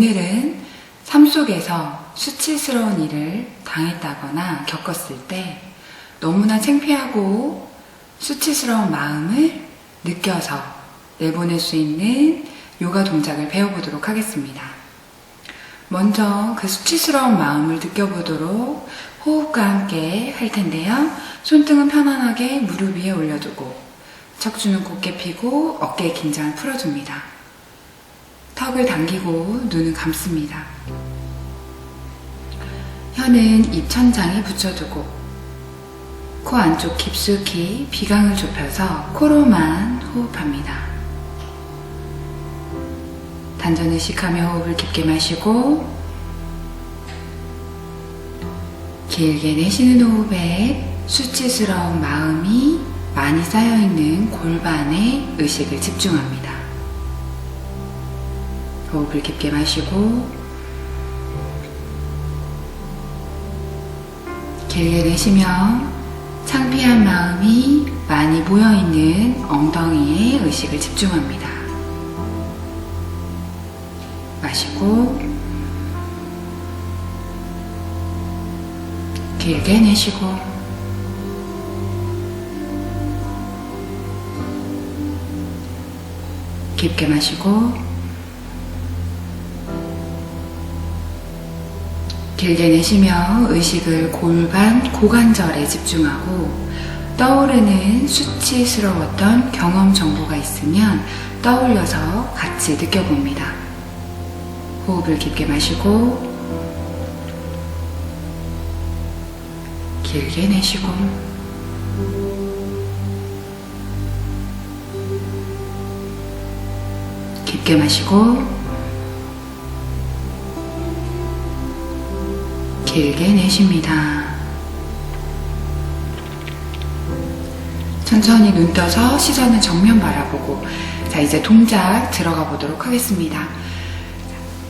오늘은 삶 속에서 수치스러운 일을 당했다거나 겪었을 때 너무나 창피하고 수치스러운 마음을 느껴서 내보낼 수 있는 요가 동작을 배워보도록 하겠습니다. 먼저 그 수치스러운 마음을 느껴보도록 호흡과 함께 할 텐데요. 손등은 편안하게 무릎 위에 올려두고 척추는 곧게 펴고 어깨의 긴장을 풀어줍니다. 턱을 당기고 눈을 감습니다. 혀는 입 천장에 붙여두고 코 안쪽 깊숙이 비강을 좁혀서 코로만 호흡합니다. 단전 의식하며 호흡을 깊게 마시고 길게 내쉬는 호흡에 수치스러운 마음이 많이 쌓여있는 골반에 의식을 집중합니다. 호흡을 깊게 마시고 길게 내쉬며 창피한 마음이 많이 모여있는 엉덩이에 의식을 집중합니다. 마시고 길게 내쉬고 깊게 마시고 길게 내쉬며 의식을 골반 고관절에 집중하고 떠오르는 수치스러웠던 경험 정보가 있으면 떠올려서 같이 느껴봅니다. 호흡을 깊게 마시고 길게 내쉬고 깊게 마시고 길게 내쉽니다. 천천히 눈 떠서 시선을 정면 바라보고 자 이제 동작 들어가 보도록 하겠습니다.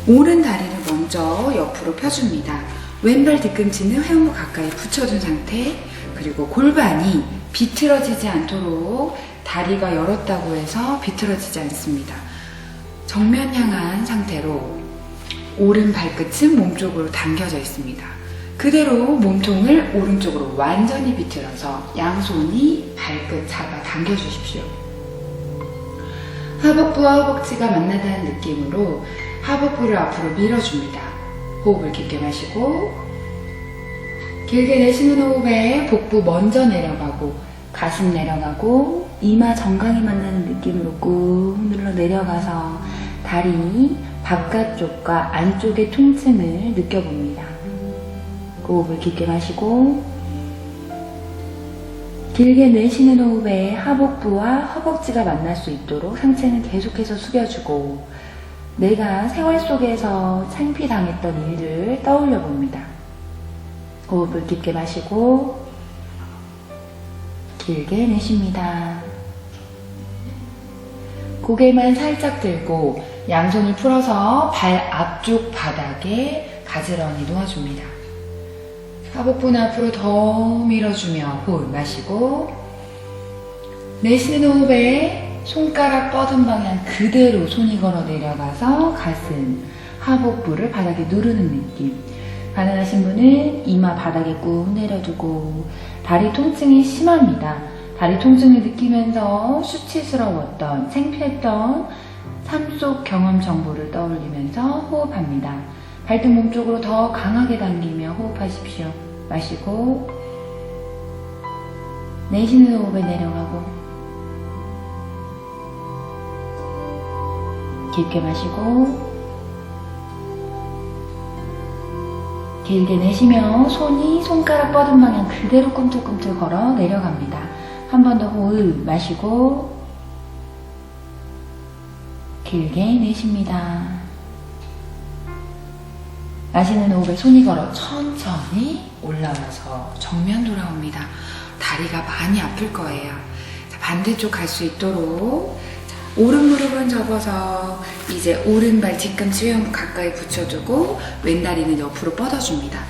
오른 다리를 먼저 옆으로 펴줍니다. 왼발 뒤꿈치는 회음부 가까이 붙여준 상태 그리고 골반이 비틀어지지 않도록 다리가 열었다고 해서 비틀어지지 않습니다. 정면 향한 상태로 오른 발끝은 몸쪽으로 당겨져 있습니다. 그대로 몸통을 오른쪽으로 완전히 비틀어서 양손이 발끝 잡아 당겨 주십시오. 하복부와 허벅지가 만나다는 느낌으로 하복부를 앞으로 밀어줍니다. 호흡을 깊게 마시고 길게 내쉬는 호흡에 복부 먼저 내려가고 가슴 내려가고 이마 정강이 만나는 느낌으로 꾹 눌러 내려가서 다리 바깥쪽과 안쪽의 통증을 느껴봅니다. 호흡을 깊게 마시고 길게 내쉬는 호흡에 하복부와 허벅지가 만날 수 있도록 상체는 계속해서 숙여주고 내가 생활 속에서 창피당했던 일을 떠올려 봅니다. 호흡을 깊게 마시고 길게 내쉽니다. 고개만 살짝 들고 양손을 풀어서 발 앞쪽 바닥에 가지런히 놓아줍니다. 하복부 앞으로 더 밀어주며 호흡 마시고 내쉬는 호흡에 손가락 뻗은 방향 그대로 손이 걸어 내려가서 가슴, 하복부를 바닥에 누르는 느낌. 가능하신 분은 이마 바닥에 꾹 내려두고 다리 통증이 심합니다. 다리 통증을 느끼면서 수치스러웠던, 창피했던 삶 속 경험 정보를 떠올리면서 호흡합니다. 발등 몸쪽으로 더 강하게 당기며 호흡하십시오. 마시고 내쉬는 호흡에 내려가고 깊게 마시고 길게 내쉬며 손이 손가락 뻗은 방향 그대로 꿈틀꿈틀 걸어 내려갑니다. 한 번 더 호흡 마시고 길게 내쉽니다. 마시는 호흡에 손이 걸어 천천히 올라와서 정면 돌아옵니다. 다리가 많이 아플 거예요. 자, 반대쪽 갈 수 있도록 자, 오른 무릎은 접어서 이제 오른발 뒤꿈치 회음 가까이 붙여두고 왼다리는 옆으로 뻗어줍니다.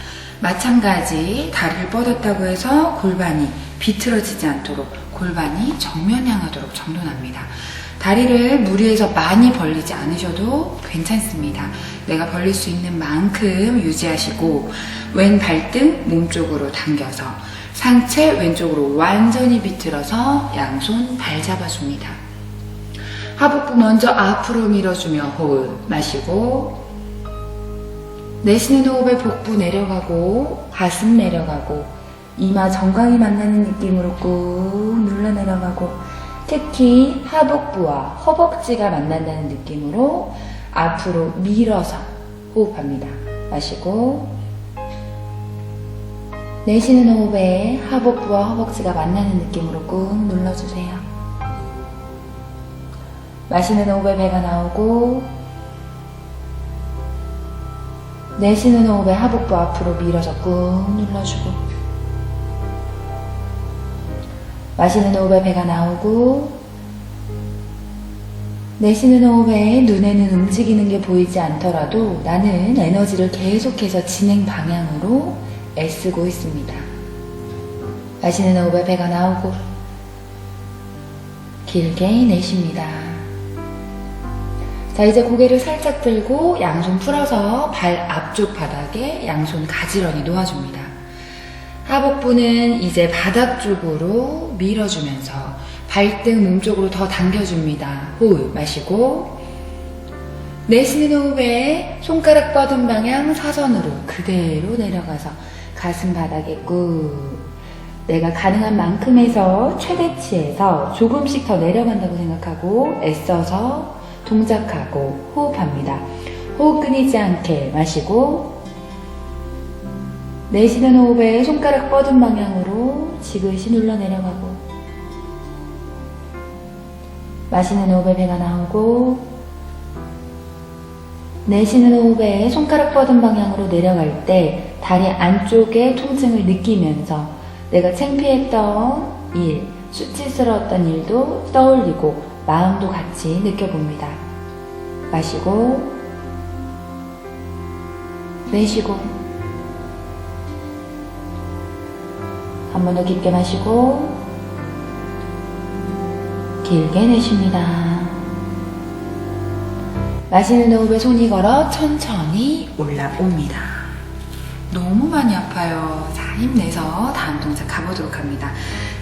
마찬가지 다리를 뻗었다고 해서 골반이 비틀어지지 않도록 골반이 정면 향하도록 정돈합니다. 다리를 무리해서 많이 벌리지 않으셔도 괜찮습니다. 내가 벌릴 수 있는 만큼 유지하시고 왼 발등 몸쪽으로 당겨서 상체 왼쪽으로 완전히 비틀어서 양손 발 잡아줍니다. 하복부 먼저 앞으로 밀어주며 호흡 마시고 내쉬는 호흡에 복부 내려가고 가슴 내려가고 이마 정강이 만나는 느낌으로 꾹 눌러 내려가고 특히 하복부와 허벅지가 만난다는 느낌으로 앞으로 밀어서 호흡합니다. 마시고 내쉬는 호흡에 하복부와 허벅지가 만나는 느낌으로 꾹 눌러주세요. 마시는 호흡에 배가 나오고 내쉬는 호흡에 하복부 앞으로 밀어서 꾹 눌러주고 마시는 호흡에 배가 나오고 내쉬는 호흡에 눈에는 움직이는 게 보이지 않더라도 나는 에너지를 계속해서 진행 방향으로 애쓰고 있습니다. 마시는 호흡에 배가 나오고 길게 내쉽니다. 자, 이제 고개를 살짝 들고 양손 풀어서 발 앞쪽 바닥에 양손 가지런히 놓아줍니다. 하복부는 이제 바닥 쪽으로 밀어주면서 발등 몸 쪽으로 더 당겨줍니다. 호흡 마시고 내쉬는 호흡에 손가락 뻗은 방향 사선으로 그대로 내려가서 가슴 바닥에 꾹 내가 가능한 만큼에서 최대치에서 조금씩 더 내려간다고 생각하고 애써서 동작하고 호흡합니다. 호흡 끊이지 않게 마시고 내쉬는 호흡에 손가락 뻗은 방향으로 지그시 눌러 내려가고 마시는 호흡에 배가 나오고 내쉬는 호흡에 손가락 뻗은 방향으로 내려갈 때 다리 안쪽의 통증을 느끼면서 내가 창피했던 일, 수치스러웠던 일도 떠올리고 마음도 같이 느껴봅니다. 마시고 내쉬고 한 번 더 깊게 마시고 길게 내쉽니다. 마시는 호흡에 손이 걸어 천천히 올라옵니다. 너무 많이 아파요. 자, 힘내서 다음 동작 가보도록 합니다.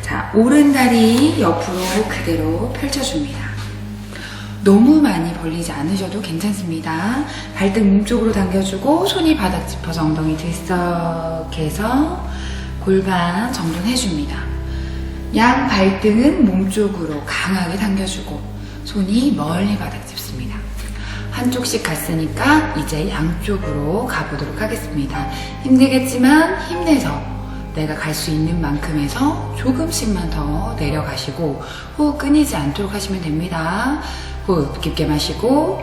자, 오른 다리 옆으로 그대로 펼쳐줍니다. 너무 많이 벌리지 않으셔도 괜찮습니다. 발등 몸쪽으로 당겨주고 손이 바닥 짚어서 엉덩이 들썩해서 골반 정돈해줍니다. 양 발등은 몸쪽으로 강하게 당겨주고 손이 멀리 바닥 짚습니다. 한쪽씩 갔으니까 이제 양쪽으로 가보도록 하겠습니다. 힘들겠지만 힘내서 내가 갈 수 있는 만큼에서 조금씩만 더 내려가시고 호흡 끊이지 않도록 하시면 됩니다. 호흡 깊게 마시고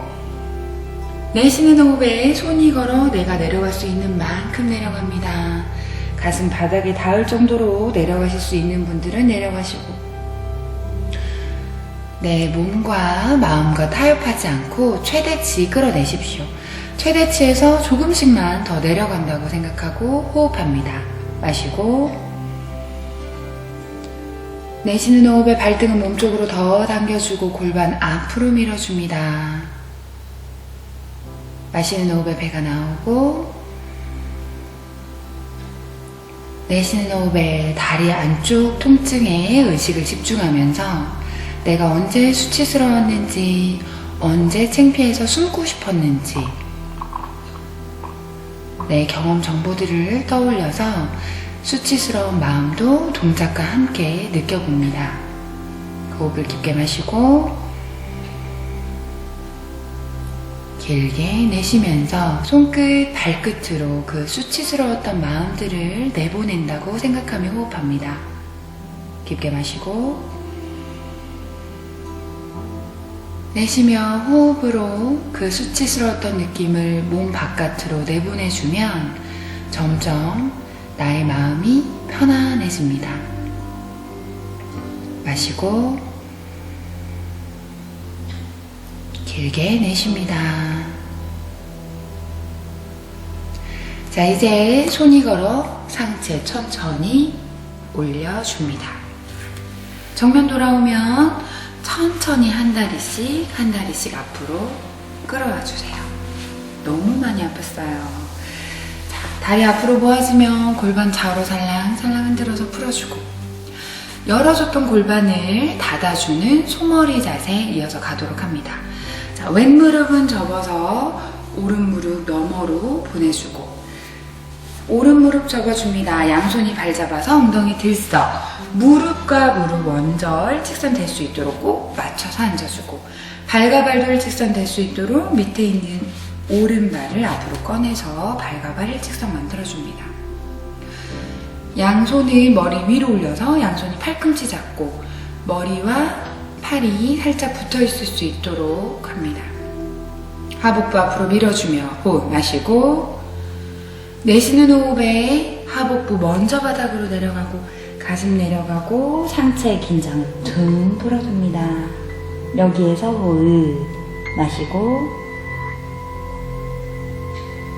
내쉬는 호흡에 손이 걸어 내가 내려갈 수 있는 만큼 내려갑니다. 가슴 바닥에 닿을 정도로 내려가실 수 있는 분들은 내려가시고 내 몸과 마음과 타협하지 않고 최대치 끌어내십시오. 최대치에서 조금씩만 더 내려간다고 생각하고 호흡합니다. 마시고 내쉬는 호흡에 발등은 몸쪽으로 더 당겨주고 골반 앞으로 밀어줍니다. 마시는 호흡에 배가 나오고 내쉬는 호흡에 다리 안쪽 통증에 의식을 집중하면서 내가 언제 수치스러웠는지, 언제 창피해서 숨고 싶었는지, 내 경험 정보들을 떠올려서 수치스러운 마음도 동작과 함께 느껴봅니다. 그 호흡을 깊게 마시고, 길게 내쉬면서 손끝, 발끝으로 그 수치스러웠던 마음들을 내보낸다고 생각하며 호흡합니다. 깊게 마시고, 내쉬며 호흡으로 그 수치스러웠던 느낌을 몸 바깥으로 내보내주면 점점 나의 마음이 편안해집니다. 마시고 길게 내쉽니다. 자, 이제 손이 걸어 상체 천천히 올려줍니다. 정면 돌아오면 천천히 한 다리씩 한 다리씩 앞으로 끌어와 주세요. 너무 많이 아팠어요. 자, 다리 앞으로 모아지면 골반 좌우로 살랑살랑 흔들어서 풀어주고 열어줬던 골반을 닫아주는 소머리 자세 이어서 가도록 합니다. 자, 왼 무릎은 접어서 오른 무릎 너머로 보내주고 오른 무릎 접어줍니다. 양손이 발 잡아서 엉덩이 들썩. 무릎과 무릎 원절 직선 될 수 있도록 꼭 맞춰서 앉아주고 발과 발도 일직선 될 수 있도록 밑에 있는 오른발을 앞으로 꺼내서 발과 발 일직선 만들어줍니다. 양손을 머리 위로 올려서 양손이 팔꿈치 잡고 머리와 팔이 살짝 붙어 있을 수 있도록 합니다. 하복부 앞으로 밀어주며 호흡 마시고 내쉬는 호흡에 하복부 먼저 바닥으로 내려가고 가슴 내려가고 상체의 긴장을 둥 풀어줍니다. 여기에서 호흡 마시고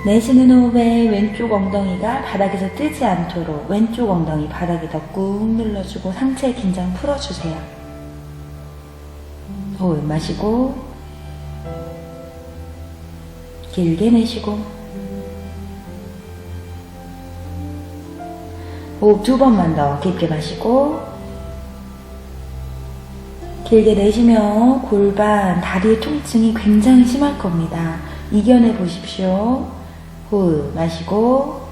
내쉬는 호흡에 왼쪽 엉덩이가 바닥에서 뜨지 않도록 왼쪽 엉덩이 바닥에다 꾹 눌러주고 상체 긴장 풀어주세요. 호흡 마시고 길게 내쉬고 호흡 두 번만 더 깊게 마시고 길게 내쉬며 골반, 다리의 통증이 굉장히 심할 겁니다. 이겨내 보십시오. 호흡 마시고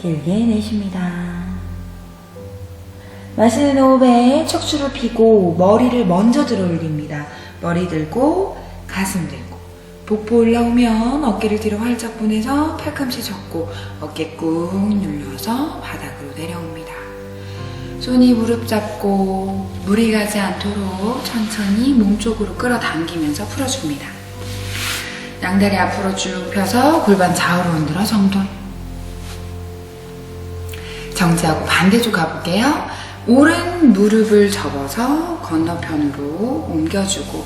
길게 내쉽니다. 마시는 호흡에 척추를 펴고 머리를 먼저 들어 올립니다. 머리 들고 가슴 들고 복부 올라오면 어깨를 뒤로 활짝 보내서 팔꿈치 접고 어깨 꾹 눌러서 바닥으로 내려옵니다. 손이 무릎 잡고 무리 가지 않도록 천천히 몸쪽으로 끌어당기면서 풀어줍니다. 양다리 앞으로 쭉 펴서 골반 좌우로 흔들어 정돈. 정지하고 반대쪽 가볼게요. 오른 무릎을 접어서 건너편으로 옮겨주고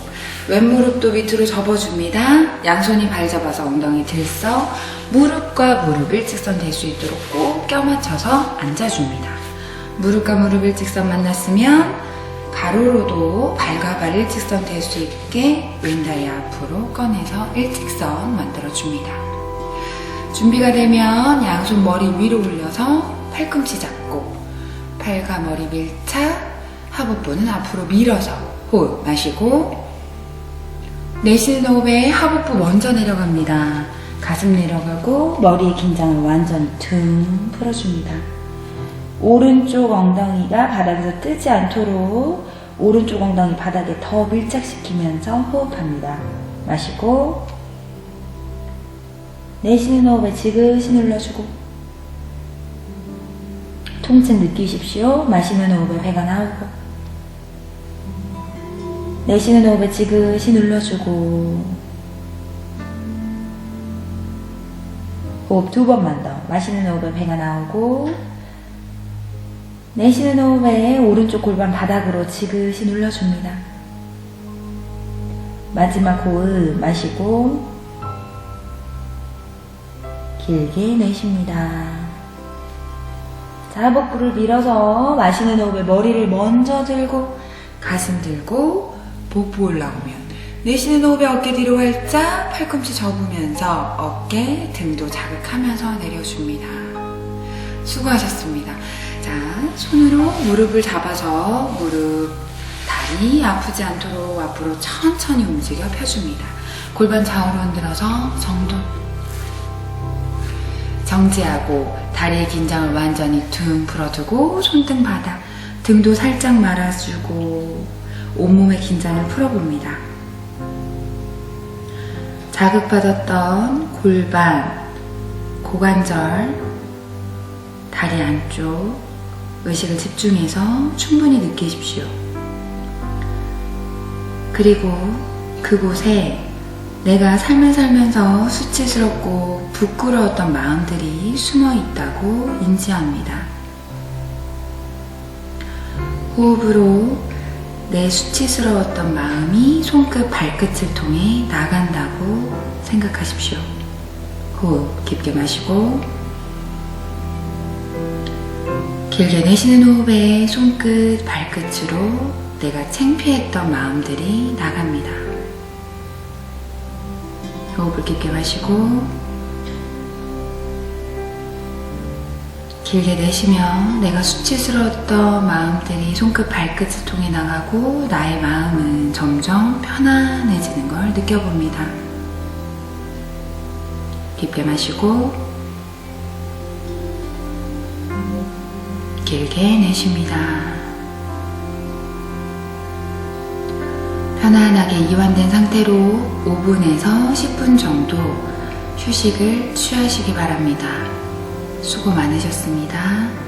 왼 무릎도 밑으로 접어줍니다. 양손이 발 잡아서 엉덩이 들썩 무릎과 무릎 일직선 될 수 있도록 꼭 껴맞춰서 앉아줍니다. 무릎과 무릎 일직선 만났으면 가로로도 발과 발 일직선 될 수 있게 왼다리 앞으로 꺼내서 일직선 만들어줍니다. 준비가 되면 양손 머리 위로 올려서 팔꿈치 잡고 팔과 머리 밀착 하복부는 앞으로 밀어서 호흡 마시고 내쉬는 호흡에 하복부 먼저 내려갑니다. 가슴 내려가고 머리의 긴장을 완전 둥 풀어줍니다. 오른쪽 엉덩이가 바닥에서 뜨지 않도록 오른쪽 엉덩이 바닥에 더 밀착시키면서 호흡합니다. 마시고 내쉬는 호흡에 지그시 눌러주고 통증 느끼십시오. 마시는 호흡에 배가 나오고 내쉬는 호흡에 지그시 눌러주고 호흡 두 번만 더 마시는 호흡에 배가 나오고 내쉬는 호흡에 오른쪽 골반 바닥으로 지그시 눌러줍니다. 마지막 호흡 마시고 길게 내쉽니다. 자, 복부를 밀어서 마시는 호흡에 머리를 먼저 들고 가슴 들고 복부 올라오면 내쉬는 호흡에 어깨 뒤로 활짝 팔꿈치 접으면서 어깨 등도 자극하면서 내려줍니다. 수고하셨습니다. 자, 손으로 무릎을 잡아서 무릎, 다리 아프지 않도록 앞으로 천천히 움직여 펴줍니다. 골반 좌우로 흔들어서 정돈. 정지하고 다리의 긴장을 완전히 둥 풀어두고 손등 바닥, 등도 살짝 말아주고 온몸의 긴장을 풀어봅니다. 자극받았던 골반, 고관절, 다리 안쪽 의식을 집중해서 충분히 느끼십시오. 그리고 그곳에 내가 삶을 살면서 수치스럽고 부끄러웠던 마음들이 숨어 있다고 인지합니다. 호흡으로 내 수치스러웠던 마음이 손끝 발끝을 통해 나간다고 생각하십시오. 호흡 깊게 마시고 길게 내쉬는 호흡에 손끝 발끝으로 내가 창피했던 마음들이 나갑니다. 호흡을 깊게 마시고 길게 내쉬며 내가 수치스러웠던 마음들이 손끝 발끝을 통해 나가고 나의 마음은 점점 편안해지는 걸 느껴봅니다. 깊게 마시고 길게 내쉽니다. 편안하게 이완된 상태로 5분에서 10분 정도 휴식을 취하시기 바랍니다. 수고 많으셨습니다.